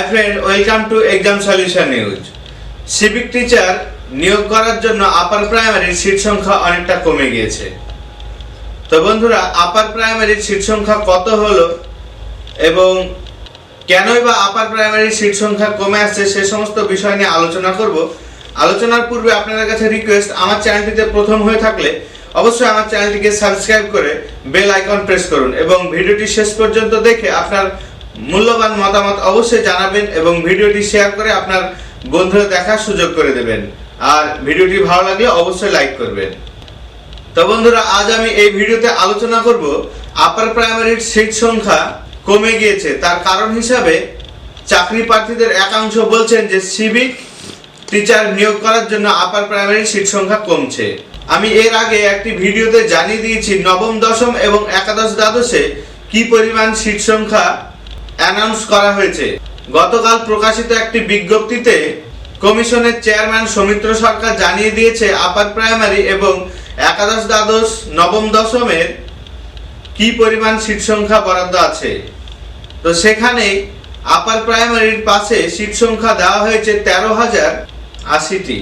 Hi friend welcome to exam solution news civic teacher নিয়োগ করার জন্য আপার প্রাইমারির সিট সংখ্যা অনেকটা কমে গিয়েছে। তো বন্ধুরা আপার প্রাইমারির সিট সংখ্যা কত হলো এবং কেনই বা আপার প্রাইমারির সিট সংখ্যা কমে আসছে সে সমস্ত বিষয় নিয়ে আলোচনা করব। আলোচনার পূর্বে আপনাদের কাছে রিকোয়েস্ট আমার চ্যানেলটিতে প্রথম হয়ে থাকলে অবশ্যই আমার চ্যানেলটিকে সাবস্ক্রাইব করে বেল আইকন প্রেস করুন এবং ভিডিওটি শেষ পর্যন্ত দেখে আপনার মূল্যবান মতামত অবশ্যই জানাবেন এবং ভিডিওটি শেয়ার করে আপনার বন্ধুরা দেখার সুযোগ করে দেবেন। আর ভিডিওটি ভালো লাগলে অবশ্যই লাইক করবেন। তো বন্ধুরা, আজ আমি এই ভিডিওতে আলোচনা করব আপার প্রাইমারির সিট সংখ্যা কমে গিয়েছে। তার কারণ হিসাবে চাকরি প্রার্থীদের একাংশ বলছেন যে সিভিক টিচার নিয়োগ করার জন্য আপার প্রাইমারি সিট সংখ্যা কমছে। আমি এর আগে একটি ভিডিওতে জানিয়ে দিয়েছি, নবম দশম এবং একাদশ দ্বাদশে কি পরিমাণ সিট সংখ্যা অ্যানাউন্স করা হয়েছে। গতকাল প্রকাশিত একটি বিজ্ঞপ্তিতে কমিশনের চেয়ারম্যান সৌমিত্র সরকার জানিয়ে দিয়েছে, আপার প্রাইমারি এবং একাদশ দ্বাদশ, নবম দশমের কি পরিমাণ সিট সংখ্যা বরাদ্দ আছে? তো সেখানে আপার প্রাইমারির পাশে সিট সংখ্যা দেওয়া হয়েছে তেরো হাজার আশিটি।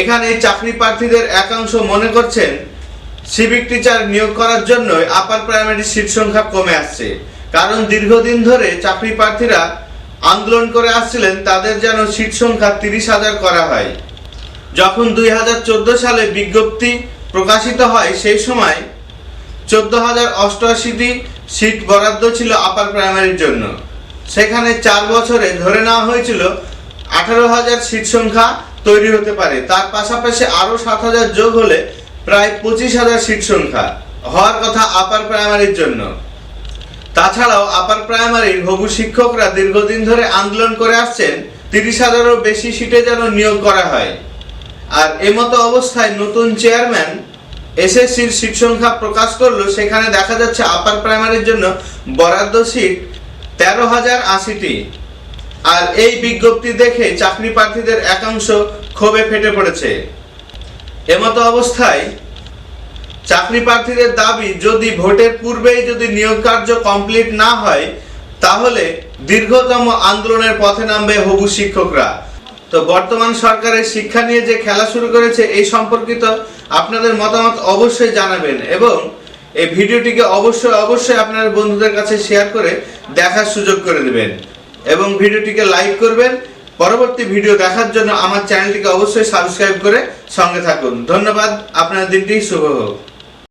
এখানে চাকরি প্রার্থীদের একাংশ মনে করছেন, সিভিক টিচার নিয়োগ করার জন্য আপার প্রাইমারি সিট সংখ্যা কমে আসছে। কারণ দীর্ঘদিন ধরে চাকরি প্রার্থীরা আন্দোলন করে আসছিলেন, তাদের যেন সিট সংখ্যা তিরিশ হাজার করা হয়। যখন দুই হাজার চোদ্দ সালে বিজ্ঞপ্তি প্রকাশিত হয়, সেই সময় চোদ্দ হাজার অষ্টআশিটি সিট বরাদ্দ ছিল আপার প্রাইমারির জন্য। সেখানে চার বছরে ধরে নেওয়া হয়েছিল আঠারো হাজার সিট সংখ্যা তৈরি হতে পারে। তার পাশাপাশি আরও সাত হাজার যোগ হলে প্রায় পঁচিশ হাজার সিট সংখ্যা হওয়ার কথা আপার প্রাইমারির জন্য। তাছাড়াও আপার প্রাইমারির হবু শিক্ষকরা দীর্ঘদিন ধরে আন্দোলন করে আসছেন, তিরিশ হাজারও বেশি সিটে যেন নিয়োগ করা হয়। আর এমতো অবস্থায় নতুন চেয়ারম্যান এসএসসির সিট সংখ্যা প্রকাশ করল, সেখানে দেখা যাচ্ছে আপার প্রাইমারির জন্য বরাদ্দ সিট তেরো হাজার আশিটি। আর এই বিজ্ঞপ্তি দেখে চাকরি প্রার্থীদের একাংশ ক্ষোভে ফেটে পড়েছে। এমতো অবস্থায় চাকরি প্রার্থীদের দাবি, যদি ভোটের পূর্বেই যদি নিয়োগ কার্য কমপ্লিট না হয়, তাহলে দীর্ঘতম আন্দোলনের পথে নামবে হবু শিক্ষকরা। তো বর্তমান সরকারের শিক্ষা নিয়ে যে খেলা শুরু করেছে, এই সম্পর্কিত আপনাদের মতামত অবশ্যই জানাবেন এবং এই ভিডিওটিকে অবশ্যই অবশ্যই আপনার বন্ধুদের কাছে শেয়ার করে দেখার সুযোগ করে দেবেন এবং ভিডিওটিকে লাইক করবেন। পরবর্তী ভিডিও দেখার জন্য আমার চ্যানেলটিকে অবশ্যই সাবস্ক্রাইব করে সঙ্গে থাকুন। ধন্যবাদ, আপনার দিনটি শুভ হোক।